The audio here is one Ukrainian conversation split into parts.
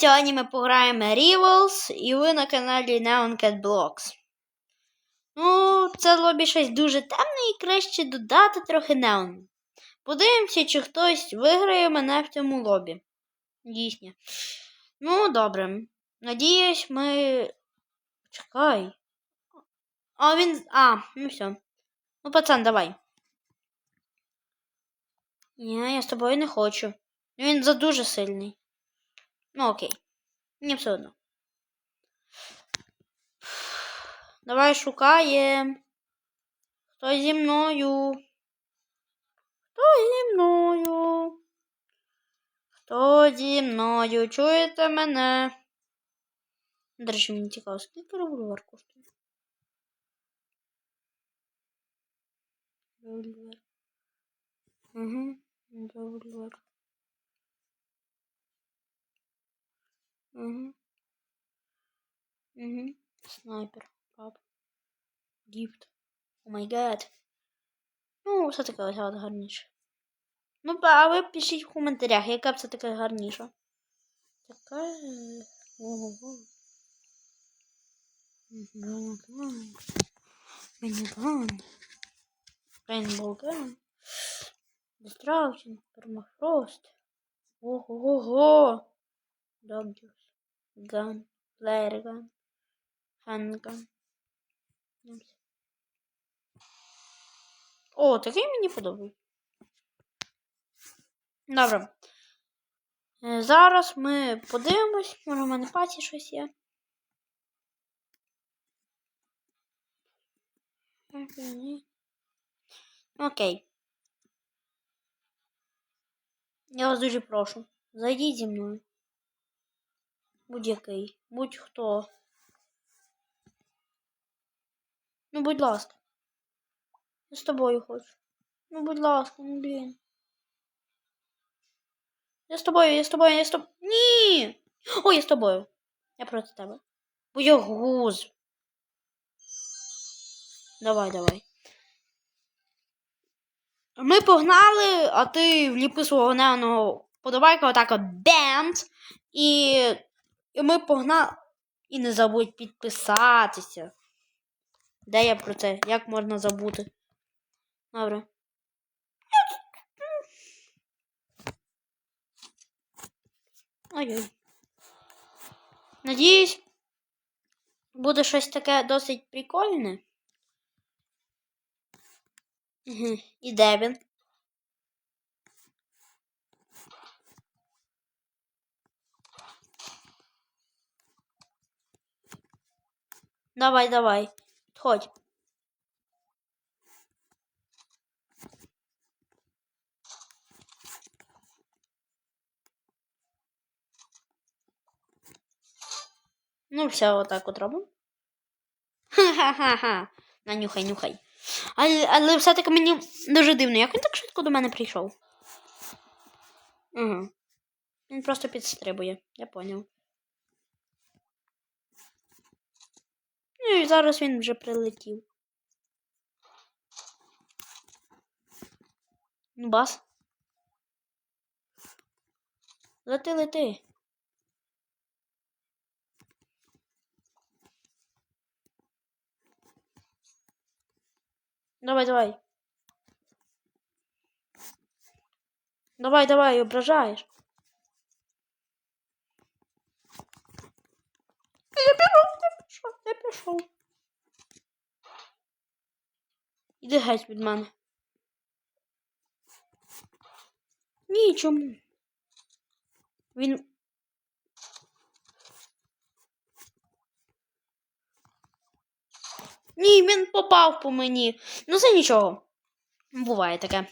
Сьогодні ми пограємо Rivals і ви на каналі Neon Cat Blocks. Ну, це лобі щось дуже темне і краще додати трохи неону. Подивимося, чи хтось виграє мене в цьому лобі. Дійсно. Ну, добре. Надіюсь, ми. Чекай. А, він. А, ну все. Ну, пацан, давай. Ні, я з тобою не хочу. Він задуже сильний. Ну, окей. Мені все одно. Давай шукаємо. Хто зі мною? Хто зі мною? Хто зі мною? Чуєте мене? До речі, мені цікаво, скільки револьвер коштує? Револьвер. Угу, револьвер. Угу. Угу. Снайпер. Пап. Гіфт. О май гад. Ну, все таке ось гарніше. Ну, а ви пишіть в коментарях, яка б це така гарніша. Така. Ого. Мініган. Рейнбоу Ган. Дистракшн. Пермафрост. Ого-го-го. Doggies, gun, flare gun, handgun. О, такий мені подобається. Добре. Е, Зараз ми подивимось, може в мене паті щось є. Окей. Я вас дуже прошу. Зайдіть зі мною. Будь-який. Будь-хто. Ну, будь ласка. Я з тобою хочу. Ну, будь ласка, ну блін. Я з тобою, я з тобою, я з тобою. Ні! О, я з тобою. Я проти тебе. Боягуз. Давай, давай. Ми погнали, а ти вліпи свого неоного подобайка отак от бемц. І і ми погнали. І не забудь підписатися. Де я про це? Як можна забути? Добре. Ой-ой. Надіюсь, буде щось таке досить прикольне. І де він? Давай, давай. Хоть. Ну, все, отак от робимо. Ха-ха-ха. Нанюхай, нюхай. Але, але все-таки мені дуже дивно, як він так швидко до мене прийшов. Угу. Він просто підстрибує, я поняв. Ну і зараз він вже прилетів. Ну, бас. Лети, лети. Давай, давай. Давай, давай, ображаєш. Я пішов, пішов, я пішов. Іди геть від мене. Ні, чому? Він. Ні, він попав по мені. Ну це нічого. Буває таке.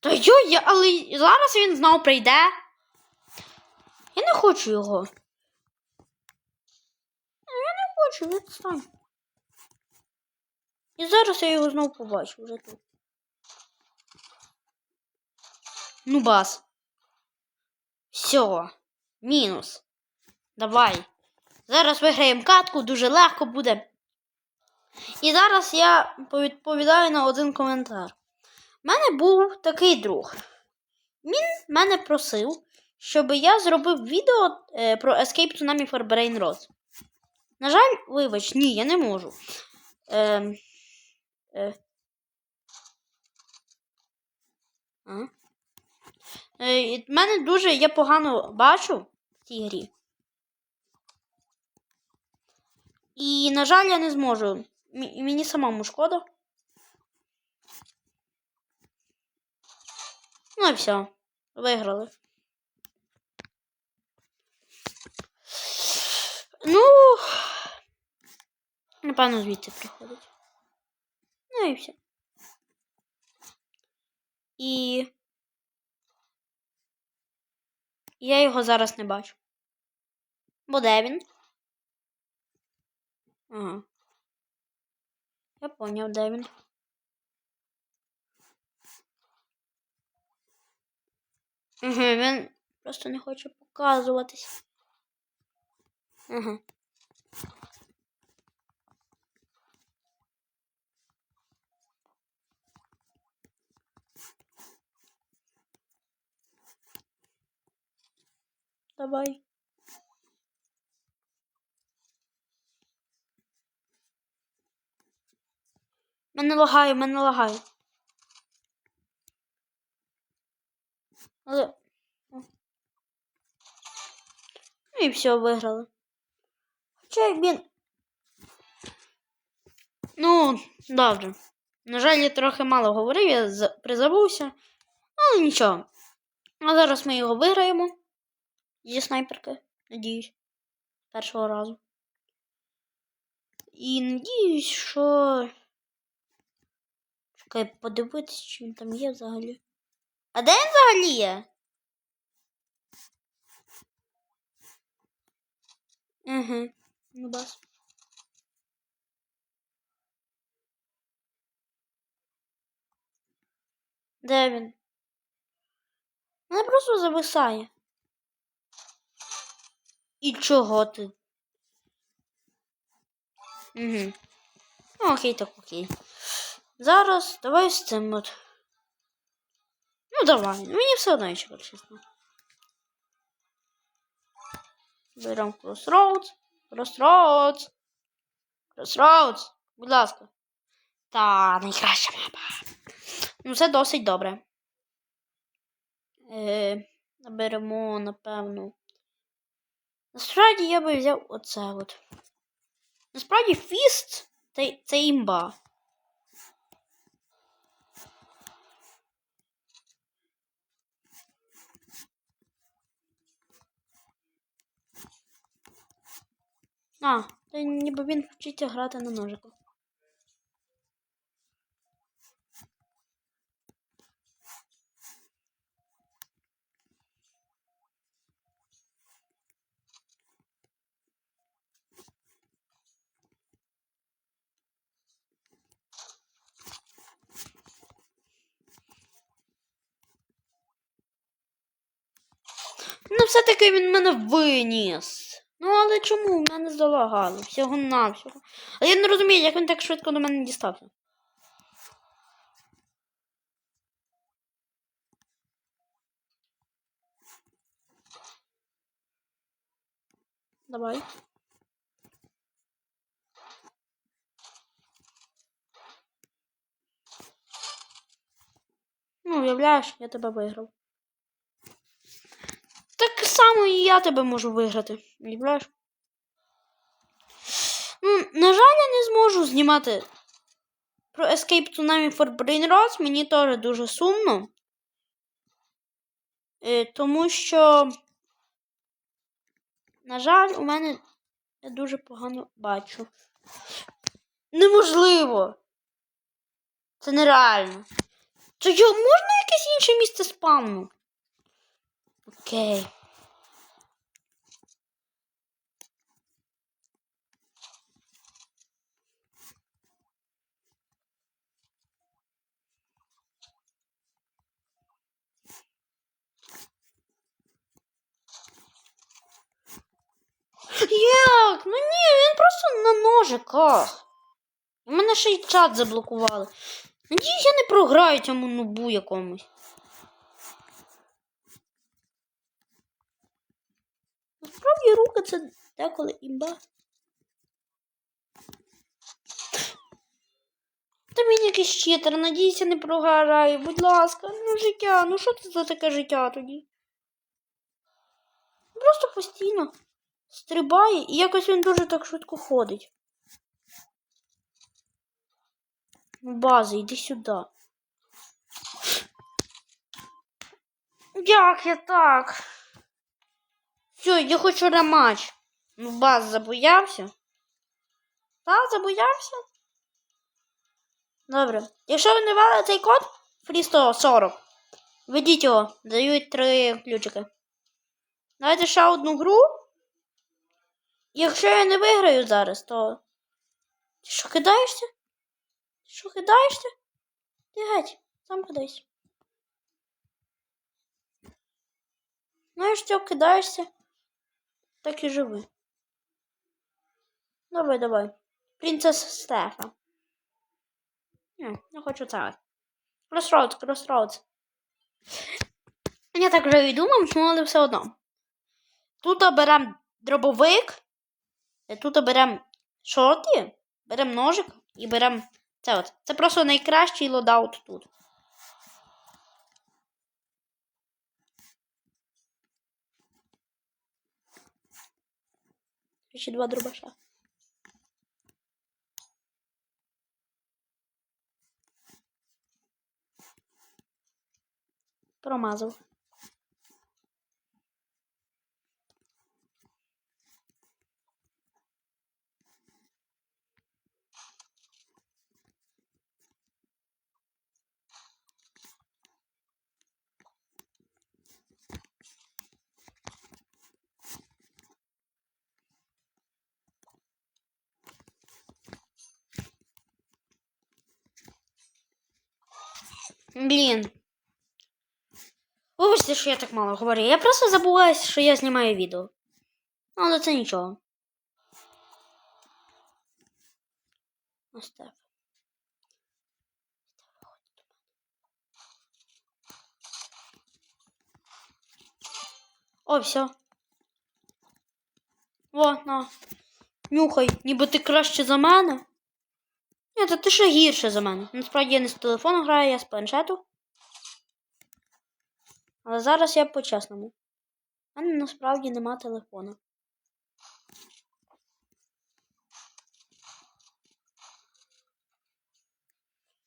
Та йо, я, але зараз він знов прийде. Я не хочу його. Хочу, відстань. І зараз я його знову побачу вже тут. Ну, бас. Все. Мінус. Давай. Зараз виграємо катку, дуже легко буде. І зараз я відповідаю на один коментар. У мене був такий друг. Він мене просив, щоб я зробив відео е, про Escape Tsunami for Brain Rot. На жаль, вибач, ні, я не можу. Е, е. Ага. Е, мене дуже я погано бачу в цій грі. І, на жаль, я не зможу. М- мені самому шкода. Ну і все. Виграли. Ну. Напевно, звідти приходить. Ну і все. І. Я його зараз не бачу. Бо де він? Ага. Я поняв, де він. Угу, він просто не хоче показуватись. Ага. Давай. Мене лагає, мене лагає. Але. Ну і все, виграли. Хоча як він. Ну, добре. На жаль, я трохи мало говорив, я за- призабувся. Але нічого. А зараз ми його виграємо. Зі снайперки, надіюсь. Першого разу. І надіюсь, що. Чекай, подивитись, чи він там є взагалі. А де він взагалі є? Угу. Ну бас. Де він? Мене просто зависає. І чого ти? Угу. Ну, окей, так окей. Зараз давай з цим от. Ну, давай. Мені все одно, якщо чесно. Беремо Crossroads. Crossroads. Crossroads. Будь ласка. Та, найкраща мапа. Ну, це досить добре. Е, беремо, напевно. Насправді я би взяв оце от. Насправді фіст це, це імба. А, то ніби він вчиться грати на ножику. Ну, все-таки він мене виніс. Ну, але чому? Мене залагало. Всього навсього. Але я не розумію, як він так швидко до мене дістався. Давай. Ну, уявляєш, я тебе виграв. Само і я тебе можу виграти. Ну, на жаль, я не зможу знімати про Escape Tsunami for Brain Rot. Мені теж дуже сумно. Е, тому що, на жаль, у мене я дуже погано бачу. Неможливо. Це нереально. То можна якесь інше місце спавну? Окей. Як? Ну ні, він просто на ножиках. У мене ще й чат заблокували. Надіюсь, я не програю цьому нубу якомусь. довгі руки це деколи імба. Та він якийсь читер, надійся, не програю. Будь ласка, ну життя, ну що це за таке життя тоді? Просто постійно стрибає і якось він дуже так швидко ходить. База, йди сюди. Як я так? Все, я хочу рематч. Ну, баз забоявся. Так, забоявся? Добре. Якщо ви не ввели цей код, фрі 140. Введіть його, дають три ключики. Давайте ще одну гру. Якщо я не виграю зараз, то. Ти що кидаєшся? Ти що кидаєшся? Ти геть, сам кидайся. Знаєш, що кидаєшся, так і живи. Давай, давай. Принцеса Стефа. Не хочу це. Crossroads, Crossroads. Я так вже і думав, ну, але все одно. Тут беремо дробовик, тут беремо шорти, беремо ножик і беремо це от. Це просто найкращий лодаут тут. Ще два дробаша. Промазав. Блін. Вибачте, що я так мало говорю. Я просто забуваюся, що я знімаю відео. Але це нічого. Ось так. О, все. О, на. Нюхай, ніби ти краще за мене. Ні, та ти ще гірше за мене. Насправді я не з телефону граю, я з планшету. Але зараз я по-чесному. У мене насправді нема телефона.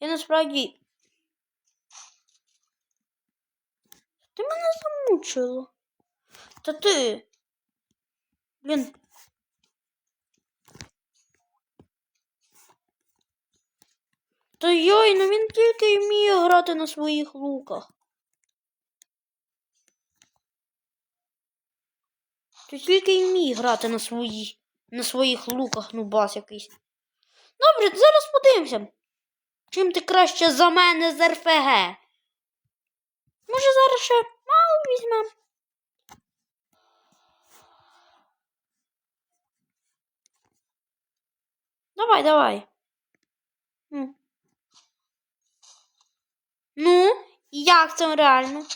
Я насправді. Ти мене замучила. Та ти. Блін. Та йой, ну він тільки й вміє грати на своїх луках. Ти тільки й вміє грати на своїх, на своїх луках, ну бас якийсь. Добре, зараз подивимося. Чим ти краще за мене з РФГ? Може зараз ще мало візьмемо? Давай, давай. Ну. Ну, як це реально?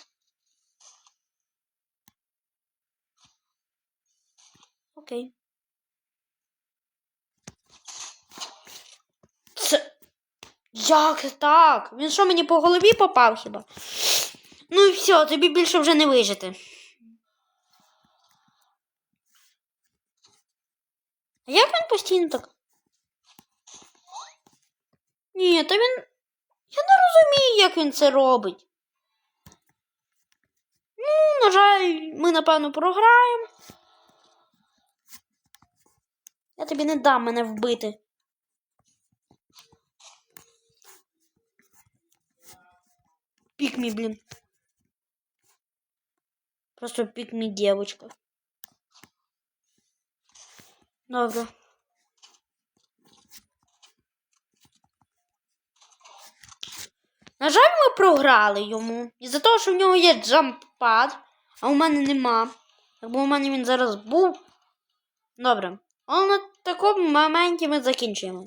Окей. Це. Як так? Він що мені по голові попав хіба? Ну і все, тобі більше вже не вижити. А як він постійно так? Ні, та він. Я не розумію, як він це робить. Ну, на жаль, ми, напевно, програємо. Я тобі не дам мене вбити. Пікмі, блін. Просто пікмі девочка. Добре. На жаль, ми програли йому. Із-за того, що в нього є джамппад, а у мене нема. Якби у мене він зараз був. Добре. Але на такому моменті ми закінчуємо.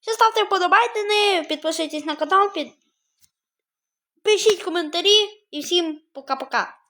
Ще ставте вподобайки, підписуйтесь на канал, під... пишіть коментарі і всім пока-пока.